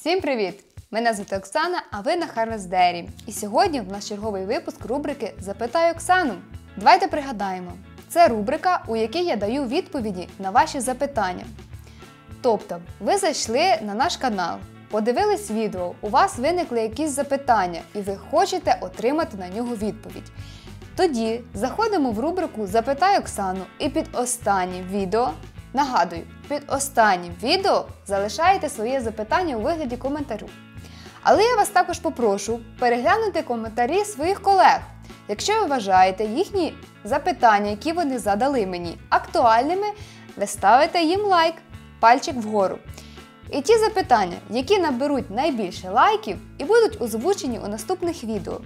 Всім привіт! Мене звати Оксана, а ви на Harvest Dairy. І сьогодні в нас черговий випуск рубрики Запитай Оксану. Давайте пригадаємо. Це рубрика, у якій я даю відповіді на ваші запитання. Тобто, ви зайшли на наш канал, подивились відео, у вас виникли якісь запитання, і ви хочете отримати на нього відповідь. Тоді заходимо в рубрику Запитай Оксану і під останнім відео нагадую, під останнім відео залишаєте своє запитання у вигляді коментарю. Але я вас також попрошу переглянути коментарі своїх колег. Якщо ви вважаєте їхні запитання, які вони задали мені, актуальними, ви ставите їм лайк, пальчик вгору. І ті запитання, які наберуть найбільше лайків і будуть озвучені у наступних відео.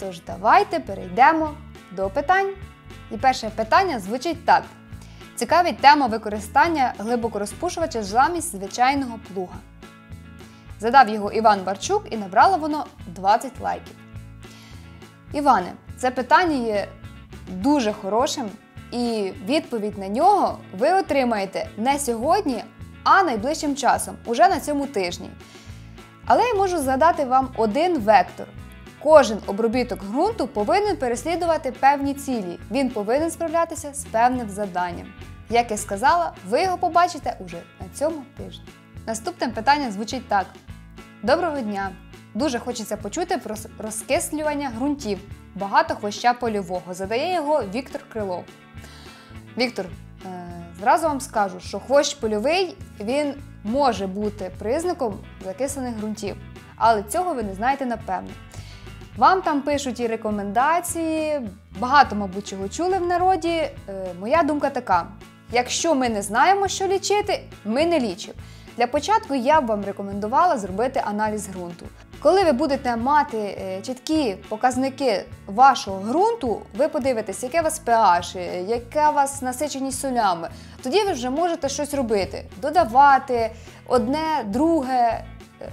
Тож давайте перейдемо до питань. І перше питання звучить так: цікавить тема використання глибокорозпушувача замість звичайного плуга. Задав його Іван Барчук і набрало воно 20 лайків. Іване, це питання є дуже хорошим, і відповідь на нього ви отримаєте не сьогодні, а найближчим часом, уже на цьому тижні. Але я можу задати вам один вектор. Кожен обробіток ґрунту повинен переслідувати певні цілі. Він повинен справлятися з певним заданням. Як я сказала, ви його побачите уже на цьому тижні. Наступне питання звучить так: Доброго дня! Дуже хочеться почути про розкислювання ґрунтів. Багато хвоща польового. Задає його Віктор Крилов. Віктор, е, зразу вам скажу, що хвощ польовий він може бути признаком закислених ґрунтів, але цього ви не знаєте напевно. Вам там пишуть і рекомендації, багато, мабуть, чого чули в народі. Е, моя думка така: якщо ми не знаємо, що лічити, ми не лічимо. Для початку я б вам рекомендувала зробити аналіз ґрунту. Коли ви будете мати е, чіткі показники вашого ґрунту, ви подивитесь, яке у вас pH, е, яка у вас насиченість солями. Тоді ви вже можете щось робити, додавати одне, друге.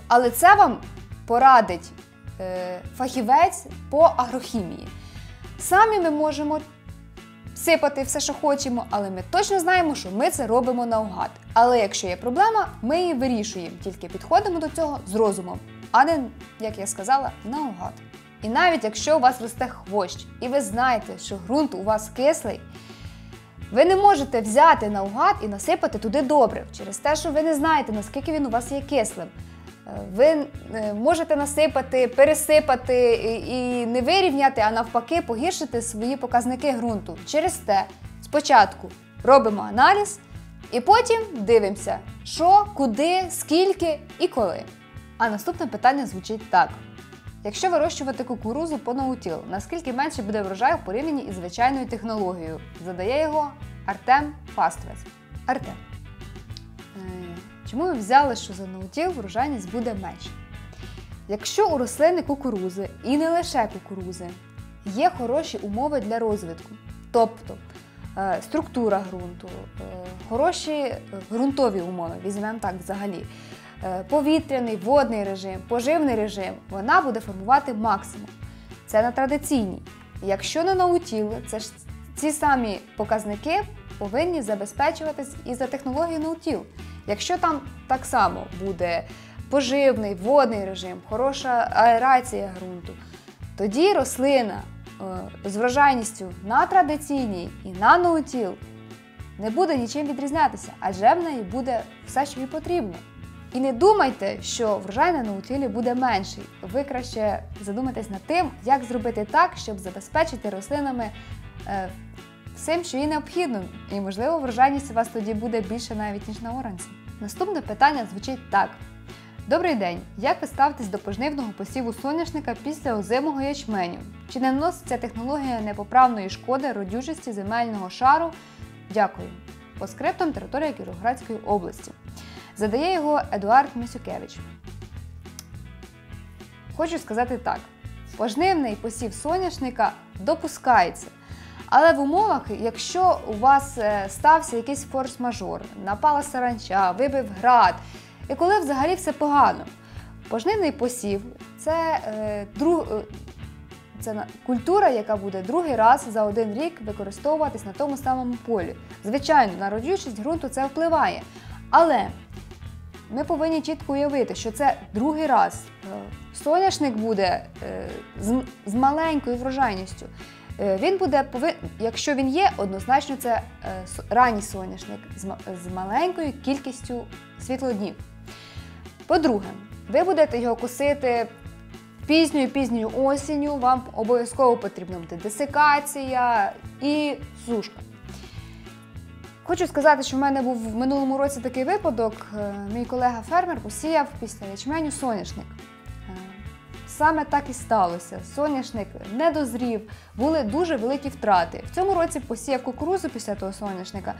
Але це вам порадить фахівець по агрохімії. Самі ми можемо сипати все, що хочемо, але ми точно знаємо, що ми це робимо наугад. Але якщо є проблема, ми її вирішуємо, тільки підходимо до цього з розумом, а не, як я сказала, наугад. І навіть якщо у вас росте хвощ, і ви знаєте, що ґрунт у вас кислий, ви не можете взяти наугад і насипати туди добре, через те, що ви не знаєте, наскільки він у вас є кислим. Ви е, можете насипати, пересипати і не вирівняти, а навпаки, погіршити свої показники ґрунту. Через те, спочатку робимо аналіз і потім дивимося, що, куди, скільки і коли. А наступне питання звучить так: якщо вирощувати кукурузу по наутіл, наскільки менше буде врожай в порівнянні із звичайною технологією? Задає його Артем Фаствець. Артем. Е, Чому ми взяли, що за ноутіл врожайність буде менше? Якщо у рослини кукурузи і не лише кукурузи є хороші умови для розвитку, тобто е, структура ґрунту, е, хороші ґрунтові умови, візьмемо так взагалі, е, повітряний, водний режим, поживний режим, вона буде формувати максимум. Це на традиційній. Якщо на наутіл, це ж ці самі показники повинні забезпечуватись і за технологією наутіл. Якщо там так само буде поживний, водний режим, хороша аерація ґрунту, тоді рослина е, з врожайністю на традиційній і на ноутіл не буде нічим відрізнятися, адже в неї буде все, що їй потрібно. І не думайте, що врожай на наутілі буде менший. Ви краще задумайтесь над тим, як зробити так, щоб забезпечити рослинами е, всім, що їй необхідно. І, можливо, врожайність у вас тоді буде більше навіть, ніж на оранці. Наступне питання звучить так. Добрий день! Як ви ставитесь до пожнивного посіву соняшника після озимого ячменю? Чи не наноситься технологія непоправної шкоди родючості земельного шару? Дякую. По скриптам територія Кіровоградської області. Задає його Едуард Місюкевич. Хочу сказати так: пожнивний посів соняшника допускається. Але в умовах, якщо у вас е, стався якийсь форс-мажор, напала саранча, вибив град, і коли взагалі все погано, пожнивний посів це, е, друг, е, це культура, яка буде другий раз за один рік використовуватись на тому самому полі. Звичайно, на родючість ґрунту це впливає. Але ми повинні чітко уявити, що це другий раз. Е, Соняшник буде з маленькою врожайністю. Е, Він буде якщо він є, однозначно це е, ранній соняшник з, маленькою кількістю світлоднів. По-друге, ви будете його косити пізньою пізньою осінню. Вам обов'язково потрібна буде десикація і сушка. Хочу сказати, що в мене був в минулому році такий випадок. Е, Мій колега-фермер посіяв після ячменю соняшник. Саме так і сталося. Соняшник не дозрів, були дуже великі втрати. В цьому році посіяв кукурузу після того соняшника.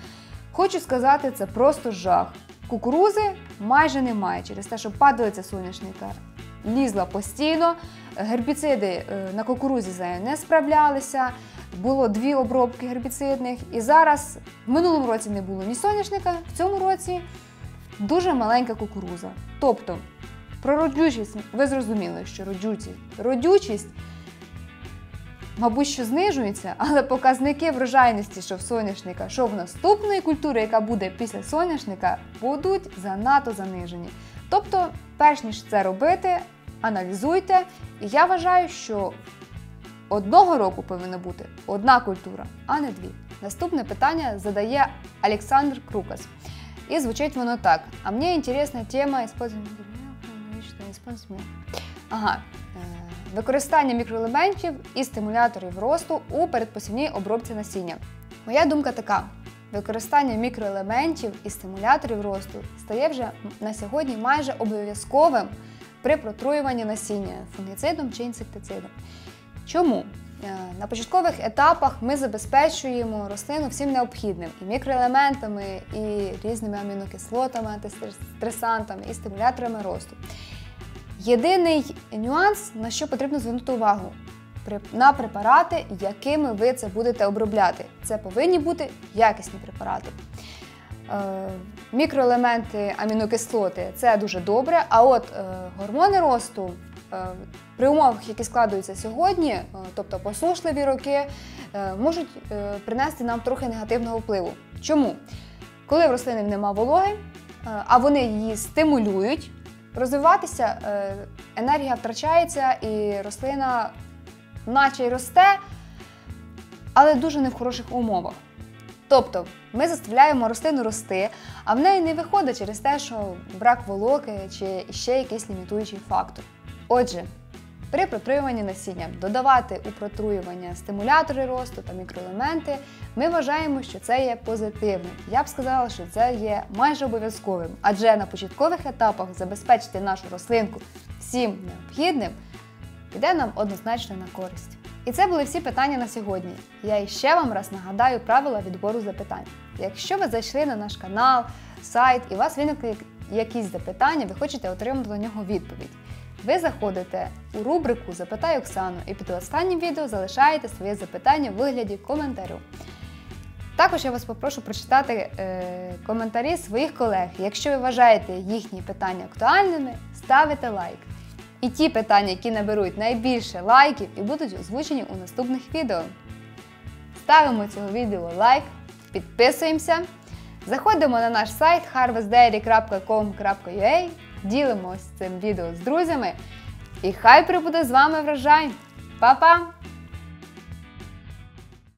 Хочу сказати, це просто жах. Кукурузи майже немає через те, що падалиця соняшника лізла постійно. Гербіциди е, на кукурузі з не справлялися. Було дві обробки гербіцидних, і зараз в минулому році не було ні соняшника, в цьому році дуже маленька кукуруза. Тобто, про родючість ви зрозуміли, що родючість, родючість мабуть, що знижується, але показники врожайності, що в соняшника, що в наступної культури, яка буде після соняшника, будуть занадто занижені. Тобто, перш ніж це робити, аналізуйте. І я вважаю, що одного року повинна бути одна культура, а не дві. Наступне питання задає Олександр Крукас. І звучить воно так. А мені інтересна тема использования использования. Ага. е, Використання мікроелементів і стимуляторів росту у передпосівній обробці насіння. Моя думка така: використання мікроелементів і стимуляторів росту стає вже на сьогодні майже обов'язковим при протруюванні насіння фунгіцидом чи інсектицидом. Чому? Е, На початкових етапах ми забезпечуємо рослину всім необхідним і мікроелементами, і різними амінокислотами, антистресантами, і стимуляторами росту. Єдиний нюанс, на що потрібно звернути увагу на препарати, якими ви це будете обробляти. Це повинні бути якісні препарати. Е, Мікроелементи, амінокислоти це дуже добре. А от е, гормони росту е, при умовах, які складуються сьогодні, тобто посушливі роки, можуть принести нам трохи негативного впливу. Чому? Коли в рослини нема вологи, а вони її стимулюють, розвиватися, е, енергія втрачається і рослина наче й росте, але дуже не в хороших умовах. Тобто ми заставляємо рослину рости, а в неї не виходить через те, що брак волоки чи ще якийсь лімітуючий фактор. Отже, при протруюванні насіння додавати у протруювання стимулятори росту та мікроелементи, ми вважаємо, що це є позитивним. Я б сказала, що це є майже обов'язковим, адже на початкових етапах забезпечити нашу рослинку всім необхідним піде нам однозначно на користь. І це були всі питання на сьогодні. Я іще вам раз нагадаю правила відбору запитань. Якщо ви зайшли на наш канал, сайт і у вас виникли якісь запитання, ви хочете отримати на нього відповідь. Ви заходите у рубрику Запитай Оксану і під останнім відео залишаєте своє запитання у вигляді коментарю. Також я вас попрошу прочитати е, коментарі своїх колег. Якщо ви вважаєте їхні питання актуальними, ставите лайк. І ті питання, які наберуть найбільше лайків і будуть озвучені у наступних відео. Ставимо цього відео лайк, підписуємося, заходимо на наш сайт harvestdairy.com.ua, ділимося цим відео з друзями. І хай прибуде з вами врожай! Па-па!